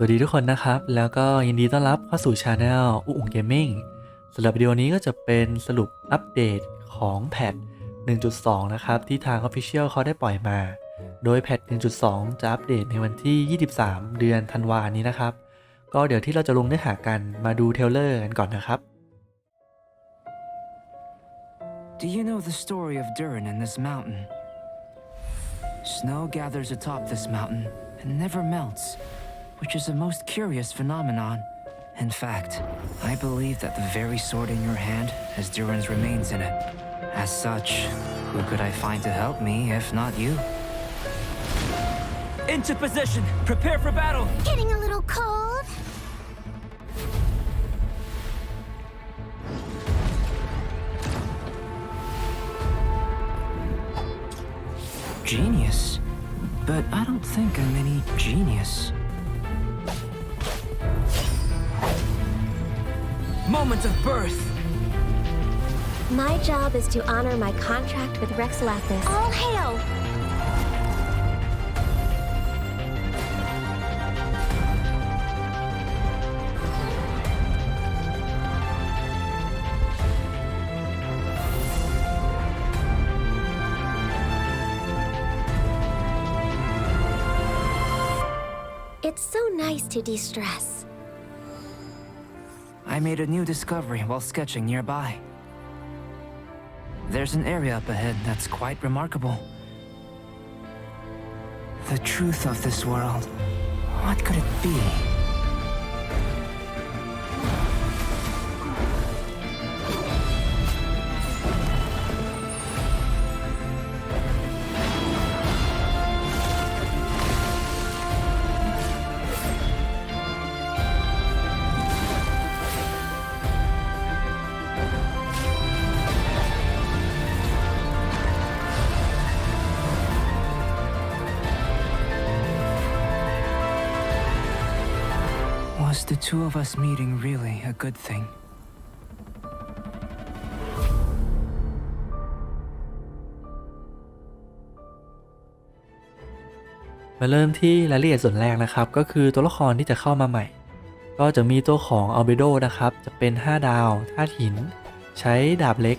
สวัสดีทุกคนนะครับ แล้วก็ยินดีต้อนรับเข้าสู่ช anel อุ้งเกมมิ่งสำหรับวิดีโอนี้ก็จะเป็นสรุปอัปเดตของแพท1.2 นะครับ ที่ทาง Official เขาได้ปล่อยมา โดยแพท1.2 จะอัปเดตในวันที่ 23 เดือนธันวานี้นะครับ ก็เดี๋ยวที่เราจะลงเนื้อหากันมาดูเทเลอร์กันก่อนนะครับ Do you know the story of Durin and this mountain? Snow gathers atop this mountain and never melts, which is a most curious phenomenon. In fact, I believe that the very sword in your hand has Durin's remains in it. As such, who could I find to help me if not you? Into position! Prepare for battle! Getting a little cold? Genius? But I don't think I'm any genius. Moment of birth! My job is to honor my contract with Rex Lapis. All hail! It's so nice to de-stress. I made a new discovery while sketching nearby. There's an area up ahead that's quite remarkable. The truth of this world. What could it be? The two of us meeting really a good thing? มาเริ่มที่รายละเอียดส่วนแรกนะครับ ก็คือตัวละครที่จะเข้ามาใหม่ ก็จะมีตัวของอัลเบโดนะครับ จะเป็น 5 ดาวธาตุหิน ใช้ดาบเล็ก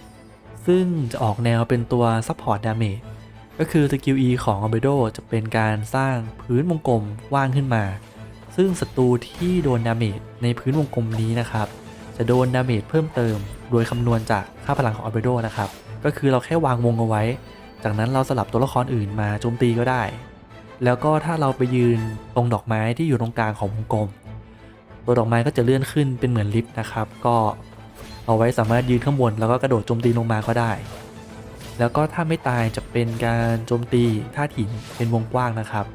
ซึ่งจะออกแนวเป็นตัวซัพพอร์ตดาเมจก็คือสกิล E ของอัลเบโดจะเป็นการสร้างพื้นวงกลมว่างขึ้นมา ซึ่งศัตรูที่โดนดาเมจในพื้นวงกลมนี้นะครับ จะโดนดาเมจเพิ่มเติม โดยคำนวณจากค่าพลังของอัลเบโดนะครับ ก็คือเราแค่วางวงเอาไว้ จากนั้นเราสลับตัวละครอื่นมาโจมตีก็ได้ แล้วก็ถ้าเราไปยืนตรงดอกไม้ที่อยู่ตรงกลางของวงกลม ตัวดอกไม้ก็จะเลื่อนขึ้นเป็นเหมือนลิฟต์นะครับ ก็เอาไว้สามารถยืนข้างบนแล้วก็กระโดดโจมตีลงมาก็ได้ แล้วก็ถ้าไม่ตายจะเป็นการโจมตีท่าหินเป็นวงกว้างนะครับ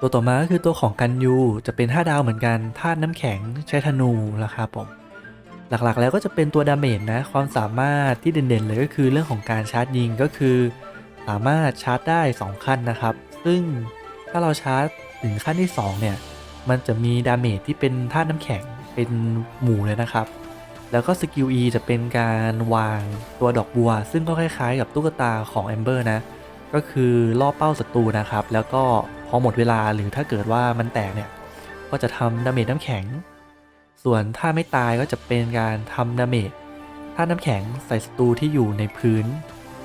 ตัวต่อมาก็คือตัวของกันยูจะเป็น 5 ดาวเหมือนกันธาตุน้ำแข็งใช้ธนูนะครับผมหลักๆแล้วก็จะเป็นตัวดาเมจนะความสามารถที่เด่นๆ เลยก็คือเรื่องของการชาร์จยิงก็คือ สามารถชาร์จได้ 2 ขั้นนะครับ ซึ่งถ้าเราชาร์จถึงขั้นที่ 2 เนี่ย มันจะมีดาเมจที่เป็นธาตุน้ำแข็งเป็นหมู่เลยนะครับ แล้วก็สกิล E จะเป็นการวางตัวดอกบัว ซึ่งก็คล้ายๆ กับตุ๊กตาของแอมเบอร์นะก็คือล่อเป้าศัตรูนะครับ แล้วก็ พอหมดเวลาหรือถ้าเกิดว่ามันแตกเนี่ย ก็จะทำดาเมจน้ำแข็ง ส่วนถ้าไม่ตายก็จะเป็นการทำดาเมจถ้าน้ำแข็งใส่ศัตรูที่อยู่ในพื้น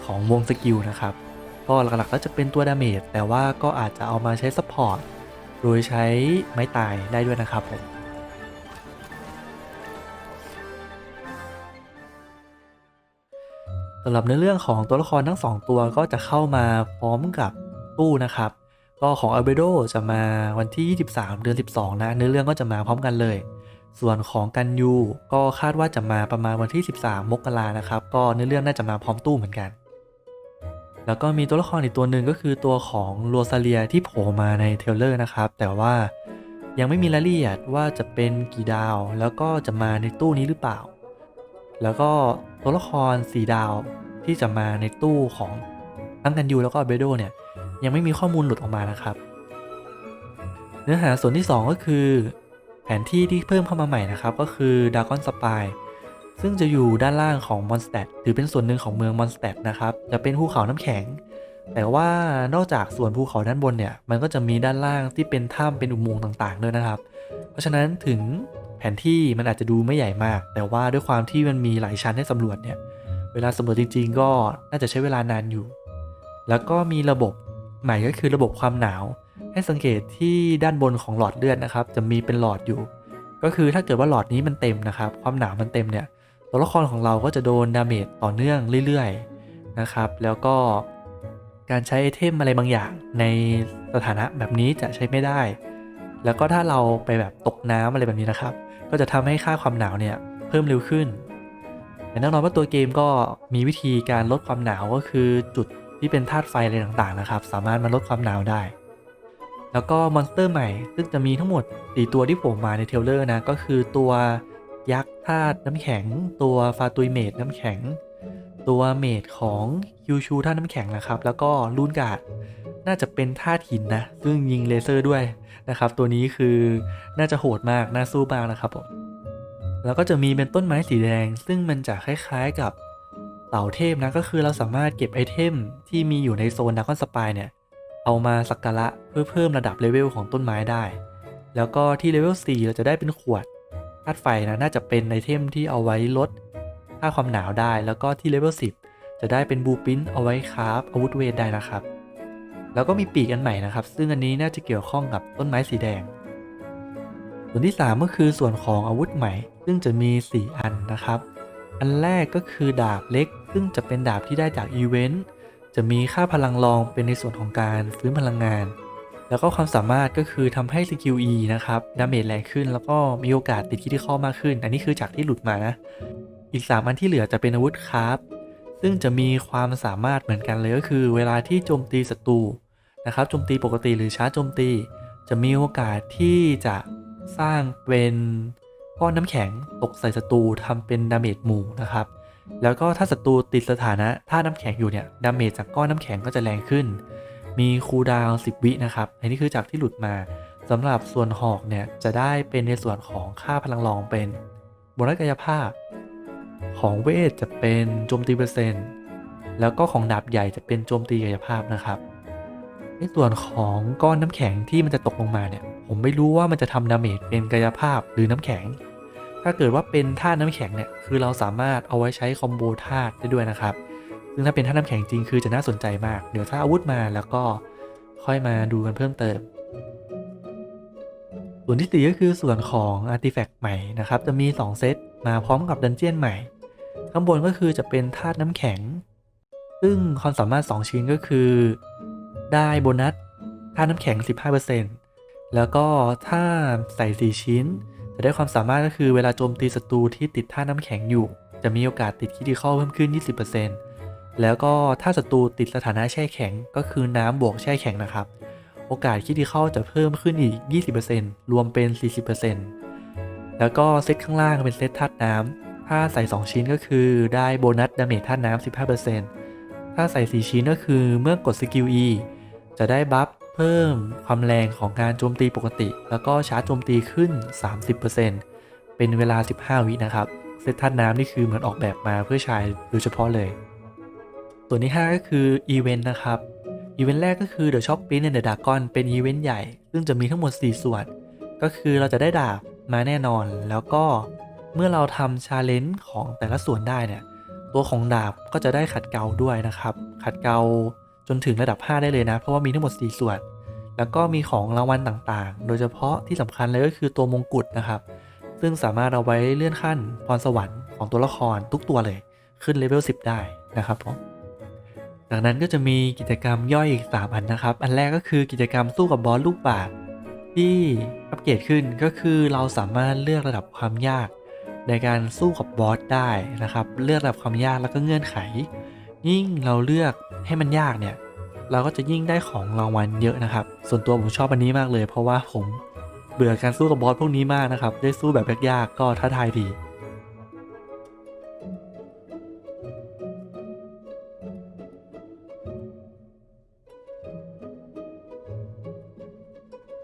ของวงสกิลนะครับ ก็หลักๆก็จะเป็นตัวดาเมจแต่ว่าก็อาจจะเอามาใช้ซัพพอร์ตโดยใช้ไม้ตายได้ด้วยนะครับผมสำหรับในเรื่องของตัวละครทั้ง 2 ตัวก็จะเข้ามาพร้อมกับตู้นะครับ ก็ของอัลเบโดจะมาวันที่ 23 เดือน 12 นะ เนื้อเรื่องก็จะมาพร้อมกันเลย ส่วนของกันยูก็คาดว่าจะมาประมาณวันที่ 13 มกรานะครับ ก็เนื้อเรื่องน่าจะมาพร้อมตู้เหมือนกัน แล้วก็มีตัวละครอีกตัวหนึ่งก็คือตัวของโรซาเลียที่โผล่มาในเทลเลอร์นะครับ แต่ว่ายังไม่มีรายละเอียดว่าจะเป็นกี่ดาว แล้วก็จะมาในตู้นี้หรือเปล่า แล้วก็ตัวละครสีดาวที่จะมาในตู้ของทั้งกันยูแล้วก็เบโดเนี่ย ยังไม่มีข้อมูลหลุดออกมานะครับ เนื้อหาส่วนที่ 2 ก็คือ แผนที่ที่เพิ่มเข้ามาใหม่นะครับก็คือดากอนสปายซึ่งจะอยู่ด้านล่างของมอนสเตดหรือเป็นส่วนหนึ่งของเมืองมอนสเตดนะครับจะเป็นภูเขาน้ำแข็ง แต่ว่านอกจากส่วนภูเขาด้านบนเนี่ยมันก็จะมีด้านล่างที่เป็นถ้ำเป็นอุโมงค์ต่างๆด้วยนะครับ เพราะฉะนั้นถึงแผนที่มันอาจจะดูไม่ใหญ่มาก แต่ว่าด้วยความที่มันมีหลายชั้นให้สำรวจเนี่ยเวลาสำรวจจริง ๆ ก็น่าจะใช้เวลานานอยู่ แล้วก็มีระบบ ใหม่ก็คือระบบความหนาว ให้สังเกตที่ด้านบนของหลอดเลือดนะครับ จะมีเป็นหลอดอยู่ ก็คือถ้าเกิดว่าหลอดนี้มันเต็มนะครับ ความหนาวมันเต็มเนี่ยตัวละครของเราก็จะโดนดาเมจต่อเนื่องเรื่อยๆนะครับ แล้วก็การใช้ไอเทมอะไรบางอย่างในสถานะแบบนี้จะใช้ไม่ได้ แล้วก็ถ้าเราไปแบบตกน้ำอะไรแบบนี้นะครับ ก็จะทำให้ค่าความหนาวเนี่ยเพิ่มเร็วขึ้นแต่แน่นอนว่าตัวเกมก็มีวิธีการลดความหนาวก็คือจุด ที่เป็นธาตุไฟอะไรต่างๆนะครับ สามารถมาลดความหนาวได้ แล้วก็มอนสเตอร์ใหม่ ซึ่งจะมีทั้งหมด 4 ตัวที่ผล่มาในเทลเลอร์นะ ก็คือตัวยักษ์ธาตุน้ำแข็ง ตัวฟาตุยเมดน้ำแข็ง ตัวเมดของคิวชูธาตุน้ำแข็งนะครับ แล้วก็ลูนกาดน่าจะเป็นธาตุหินนะ ซึ่งยิงเลเซอร์ด้วยนะครับ ตัวนี้คือน่าจะโหดมาก น่าสู้มากนะครับผมแล้วก็จะมีเป็นต้นไม้สีแดง ซึ่งมันจะคล้ายๆกับ เต่าเทพนะก็คือเราสามารถเก็บไอเทมที่มีอยู่ในโซนดักคอนสปายเนี่ย เอามาสักการะเพื่อเพิ่มระดับเลเวลของต้นไม้ได้ แล้วก็ที่เลเวล4เราจะได้เป็นขวดธาตุไฟนะน่าจะเป็นไอเทมที่เอาไว้ลดค่าความหนาวได้ แล้วก็ที่เลเวล10 จะได้เป็นบูปินเอาไว้คราฟอาวุธเวทได้นะครับ แล้วก็มีปีกอันใหม่นะครับ ซึ่งอันนี้น่าจะเกี่ยวข้องกับต้นไม้สีแดง ส่วนที่ 3 ก็คือส่วนของอาวุธใหม่ ซึ่งจะมี 4 อันนะครับ อันแรกก็คือดาบเล็ก ซึ่งจะเป็นดาบที่ได้จากอีเวนต์จะมีค่าพลังรองเป็นในส่วนของการฟื้นพลังงาน แล้วก็ความสามารถก็คือทำให้สกิล E นะครับดาเมจแรงขึ้น แล้วก็มีโอกาสติดคิดที่ข้อมากขึ้น อันนี้คือจากที่หลุดมานะ อีก 3 อันที่เหลือจะเป็นอาวุธคราฟซึ่งจะมีความสามารถเหมือนกันเลยก็คือ เวลาที่โจมตีศัตรูนะครับโจมตีปกติหรือช้าโจมตี จะมีโอกาสที่จะสร้างเป็นก้อนน้ำแข็งตกใส่ศัตรูทำเป็นดาเมจหมู่นะครับ แล้วก็ถ้าศัตรูติดสถานะท่าน้ำแข็งอยู่เนี่ยดาเมจจากก้อนน้ำแข็งก็จะแรงขึ้น มีคูลดาวน์10วินะครับ อันนี้คือจากที่หลุดมาสำหรับส่วนหอกเนี่ยจะได้เป็นในส่วนของค่าพลังรองเป็นบนักายภาพ ของเวทจะเป็นโจมตีเปอร์เซ็นต์แล้วก็ของดาบใหญ่จะเป็นโจมตีกายภาพนะครับในส่วนของก้อนน้ำแข็งที่มันจะตกลงมาเนี่ย ผมไม่รู้ว่ามันจะทำดาเมจเป็นกายภาพหรือน้ำแข็ง ถ้าเกิดว่าเป็นธาตุน้ำแข็งเนี่ยคือเราสามารถเอาไว้ใช้คอมโบธาตุได้ด้วยนะครับ ซึ่งถ้าเป็นธาตุน้ำแข็งจริงคือจะน่าสนใจมาก เดี๋ยวถ้าอาวุธมาแล้วก็ค่อยมาดูกันเพิ่มเติม ส่วนที่สีก็คือส่วนของอาร์ติแฟกต์ใหม่นะครับ จะมี 2 เซตมาพร้อมกับดันเจียนใหม่ ข้างบนก็คือจะเป็นธาตุน้ำแข็ง ซึ่งความสามารถ 2 ชิ้นก็คือ ได้โบนัสธาตุน้ำแข็ง 15%แล้วก็ถ้าใส่ 4 ชิ้น จะได้ความสามารถก็คือเวลาโจมตีศัตรูที่ติดธาน้ำแข็งอยู่ จะมีโอกาสติดคิดิคอลเพิ่มขึ้น 20%แล้วก็ถ้าศัตรูติดสถานะแช่แข็งก็คือน้ำบวกแช่แข็งนะครับ โอกาสคิดิคอลจะเพิ่มขึ้นอีก 20%รวมเป็น 40%แล้วก็เซตข้างล่างเป็นเซตธาตุน้ำถ้าใส่ 2 ชิ้นก็คือได้โบนัสดาเมจธาตุน้ำ15%ถ้าใส่ 4 ชิ้นก็คือเมื่อกดสกิล E จะได้บัฟ เพิ่มความแรงของการโจมตีปกติ แล้วก็ชาร์จโจมตีขึ้น 30%เป็นเวลา 15 วินะครับ เซตธาน้ำนี่คือเหมือนออกแบบมาเพื่อใช้โดยเฉพาะเลย ส่วนที่ 5 ก็คืออีเวนต์นะครับ อีเวนต์แรกก็คือ The Shop Pin and the Dragon เป็นอีเวนต์ใหญ่ ซึ่งจะมีทั้งหมด 4 ส่วน ก็คือเราจะได้ดาบมาแน่นอน แล้วก็เมื่อเราทำชาเลนจ์ของแต่ละส่วนได้เนี่ย ตัวของดาบก็จะได้ขัดเกลาด้วยนะครับ ขัดเกลา จนถึงระดับ 5 ได้เลยนะ เพราะว่ามีทั้งหมด 4 ส่วน แล้วก็มีของรางวัลต่างๆ โดยเฉพาะที่สำคัญเลยก็คือตัวมงกุฎนะครับ ซึ่งสามารถเอาไว้เลื่อนขั้นพรสวรรค์ของตัวละครทุกตัวเลย ขึ้นเลเวล 10 ได้นะครับผมจากนั้นก็จะมีกิจกรรมย่อยอีก 3 อันนะครับ อันแรกก็คือกิจกรรมสู้กับบอสลูกบาศที่อัปเกรดขึ้นก็คือเราสามารถเลือกระดับความยาก ในการสู้กับบอสได้นะครับ เลือกระดับความยากแล้วก็เงื่อนไข ยิ่งเราเลือกให้มันยากเนี่ย เราก็จะยิ่งได้ของรางวัลเยอะนะครับ ส่วนตัวผมชอบอันนี้มากเลย เพราะว่าผมเบื่อการสู้กับบอสพวกนี้มากนะครับ ได้สู้แบบยากๆก็ท้าทายดี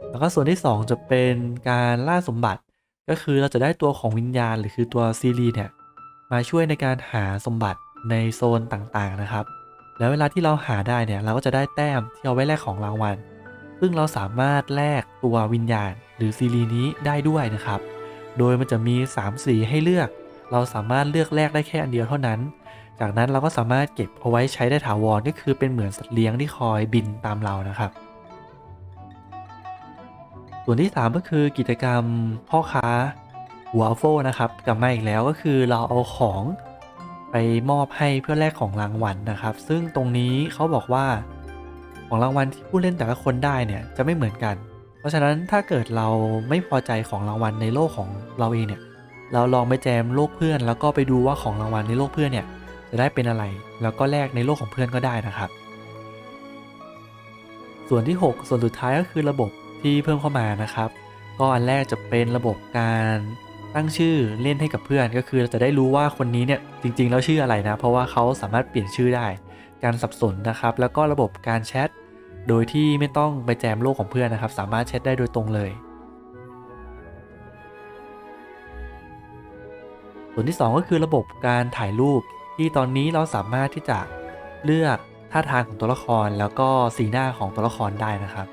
แล้วก็ส่วนที่ 2 จะเป็นการล่าสมบัติก็คือเราจะได้ตัวของวิญญาณหรือคือตัวซีรีเนี่ยมาช่วยในการหาสมบัติ ในโซนต่างๆนะครับ แล้วเวลาที่เราหาได้เนี่ยเราก็จะได้แต้มที่เอาไว้แลกของรางวัล ซึ่งเราสามารถแลกตัววิญญาณหรือซีรีนี้ได้ด้วยนะครับ โดยมันจะมี 3 สีให้เลือก เราสามารถเลือกแลกได้แค่อันเดียวเท่านั้น จากนั้นเราก็สามารถเก็บเอาไว้ใช้ได้ถาวรก็คือเป็นเหมือนสัตว์เลี้ยงที่คอยบินตามเรานะครับส่วนที่ 3 ก็คือกิจกรรมพ่อค้าหัวอัลโฟนะครับกลับมาอีกแล้วก็คือเราเอาของ ไปมอบให้เพื่อแลกของรางวัลนะครับ ซึ่งตรงนี้เขาบอกว่าของรางวัลที่ผู้เล่นแต่ละคนได้เนี่ยจะไม่เหมือนกัน เพราะฉะนั้นถ้าเกิดเราไม่พอใจของรางวัลในโลกของเราเองเนี่ยเราลองไปแจมโลกเพื่อน แล้วก็ไปดูว่าของรางวัลในโลกเพื่อนเนี่ยจะได้เป็นอะไร แล้วก็แลกในโลกของเพื่อนก็ได้นะครับ ส่วนที่ 6 ส่วนสุดท้ายก็คือระบบที่เพิ่มเข้ามานะครับ ก็อันแรกจะเป็นระบบการ ตั้งชื่อเล่นให้กับเพื่อนก็คือเราจะได้รู้ว่าคนนี้เนี่ยจริง ๆ แล้วชื่ออะไรนะ เพราะว่าเขาสามารถเปลี่ยนชื่อได้ การสับสนนะครับ แล้วก็ระบบการแชทโดยที่ไม่ต้องไปแจมโลกของเพื่อนนะครับ สามารถแชทได้โดยตรงเลย ส่วนที่ 2 ก็คือระบบการถ่ายรูป ที่ตอนนี้เราสามารถที่จะเลือกท่าทางของตัวละคร แล้วก็สีหน้าของตัวละครได้นะครับ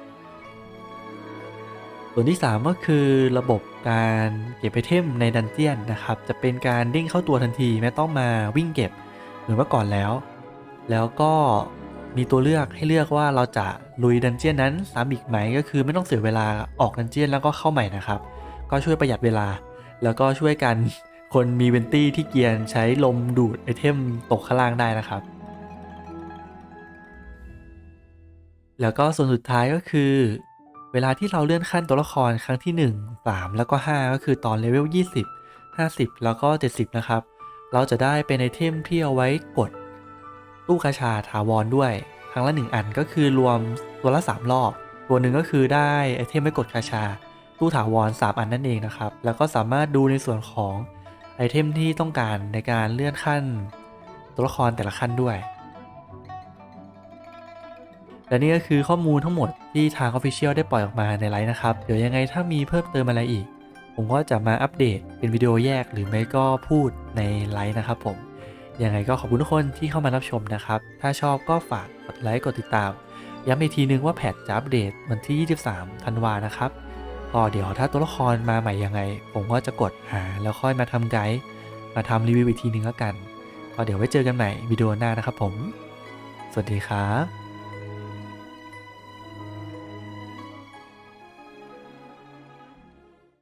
ส่วนที่ 3 ก็คือระบบการเก็บไอเทมในดันเจียนนะครับ จะเป็นการเด้งเข้าตัวทันทีไม่ต้องมาวิ่งเก็บเหมือนเมื่อก่อนแล้ว แล้วก็มีตัวเลือกให้เลือกว่าเราจะลุยดันเจียนนั้นซ้ำอีกไหมก็คือไม่ต้องเสียเวลาออกดันเจียนแล้วก็เข้าใหม่นะครับ ก็ช่วยประหยัดเวลา แล้วก็ช่วยกันคนมีเวนตี้ที่เกียนใช้ลมดูดไอเทมตกข้างล่างได้นะครับ แล้วก็ส่วนสุดท้ายก็คือ เวลาที่เราเลื่อนขั้นตัวละครครั้งที่ 1 3 แล้วก็ 5 ก็คือตอนเลเวล20 50 แล้วก็ 70 นะครับ เราจะได้เป็นไอเทมที่เอาไว้กด ตู้กาชาถาวรด้วย ครั้งละ 1 อันก็คือรวมตัวละ 3 รอบ ตัวหนึ่งก็คือได้ไอเทมไว้กดกาชา ตู้ถาวร 3 อันนั่นเองนะครับ แล้วก็สามารถดูในส่วนของไอเทมที่ต้องการในการเลื่อนขั้น ตัวละครแต่ละขั้นด้วย และนี่ก็คือข้อมูลทั้งหมดที่ทาง Official ได้ปล่อยออกมาในไลฟ์นะครับ เดี๋ยวยังไงถ้ามีเพิ่มเติมอะไรอีก ผมก็จะมาอัปเดตเป็นวิดีโอแยกหรือไม่ก็พูดในไลฟ์นะครับผม ยังไงก็ขอบคุณทุกคนที่เข้ามารับชมนะครับ ถ้าชอบก็ฝากกดไลค์กดติดตาม ย้ำอีกทีนึงว่าแพทจะอัปเดตวันที่ 23 ธันวานะครับก็เดี๋ยวถ้าตัวละครมาใหม่ยังไง ผมก็จะกดหาแล้วค่อยมาทำไกด์มาทำรีวิวอีกทีนึงแล้วกันก็เดี๋ยวไว้เจอกันใหม่วิดีโอหน้านะครับผม สวัสดีครับ